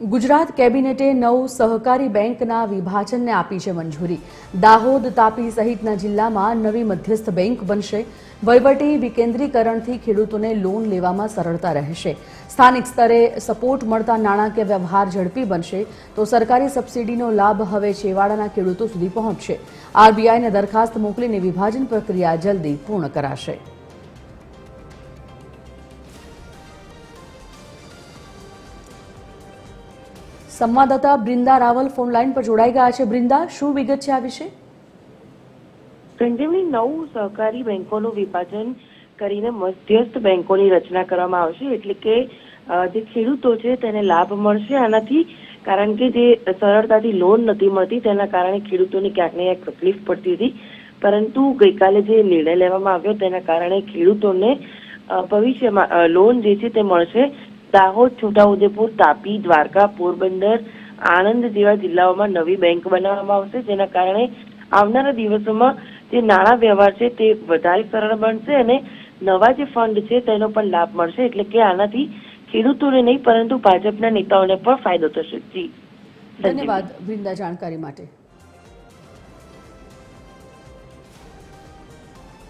ગુજરાત કેબિનેટે નવ સહકારી બેંકના વિભાજનને આપી છે મંજૂરી. દાહોદ, તાપી સહિતના જિલ્લામાં નવી મધ્યસ્થ બેંક બનશે. વહીવટી વિકેન્દ્રીકરણથી ખેડૂતોને લોન લેવામાં સરળતા રહેશે. સ્થાનિક સ્તરે સપોર્ટ મળતા નાણાકીય વ્યવહાર ઝડપી બનશે. તો સરકારી સબસિડીનો લાભ હવે છેવાડાના ખેડૂતો સુધી પહોંચશે. આરબીઆઈને દરખાસ્ત મોકલીને વિભાજન પ્રક્રિયા જલ્દી પૂર્ણ કરાશે. સંવાદદાતા બ્રિંદા રાવલ ફોન લાઈન પર જોડાઈ ગયા છે. બ્રિંદા, શું વિગત છે આ વિશે? સંજીવની નવ સહકારી બેંકોનું વિભાજન કરીને મધ્યસ્થ બેંકોની રચના કરવામાં આવશે. એટલે કે જે ખેડૂતો છે તેને લાભ મળશે આનાથી, કારણ કે જે સરળતાથી લોન નથી મળતી તેના કારણે ખેડૂતોને ક્યાંક ને તકલીફ પડતી હતી. પરંતુ ગઈકાલે જે નિર્ણય લેવામાં આવ્યો તેના કારણે ખેડૂતોને ભવિષ્યમાં લોન જે છે તે મળશે. દાહોદ છોટાઉદેપુર, તાપી, દ્વારકા, પોરબંદર, આણંદ જેવા જિલ્લાઓમાં નવી બેંક બનાવવામાં આવશે, જેના કારણે આવનારા દિવસોમાં જે નાણાં વ્યવહાર છે તે વધારે સરળ બનશે અને નવા જે ફંડ છે તેનો પણ લાભ મળશે, એટલે કે આનાથી ખેડૂતોને નહીં, પરંતુ ભાજપના નેતાઓને પણ ફાયદો થશે. જી. ધન્યવાદ વૃંદા જાણકારી માટે.